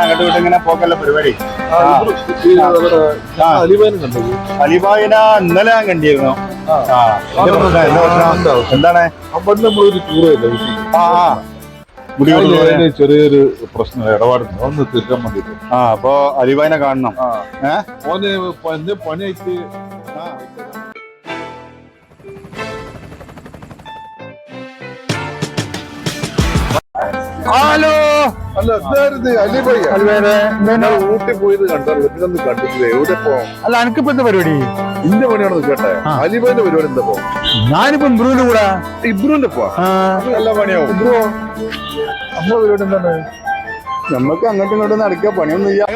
അങ്ങോട്ട് ഇങ്ങനെ പോക്കല്ല പരിപാടി? അലിബായിന ഇന്നലെ ഞാൻ കണ്ടിരുന്നു? എന്താണ്? നമ്മളൊരു ടൂർ ആ ചെറിയൊരു പ്രശ്നം ഇടപാടുണ്ട്. ഒന്ന് തീർക്കാൻ മതി ആ അപ്പൊ അലിബായിനെ കാണണം. ഏഹ് പണിയായിട്ട്? ഹലോ. അല്ല ഇതായിരുന്നു ഞാൻ ഊട്ടി പോയത് കണ്ടല്ലോ. കണ്ടിട്ടില്ല. എവിടെ പോവാം അല്ല എനിക്കിപ്പോ എന്താ പരിപാടി? ഇന്റെ പണിയാണെന്ന് കേട്ടെ ആ. അലിബായിന്റെ പരിപാടി എന്താ പോവാം ഞാനിപ്പോ ഇബ്രുവിന്റെ കൂടെ. ഇബ്രുവിന്റെ പോവാ? പണിയാവും. ഇബ്രു നമ്മളെ പരിപാടി എന്താണ്? നമുക്ക് അങ്ങോട്ടും ഇങ്ങോട്ടും നടക്കുക പണിയൊന്നും ചെയ്യാം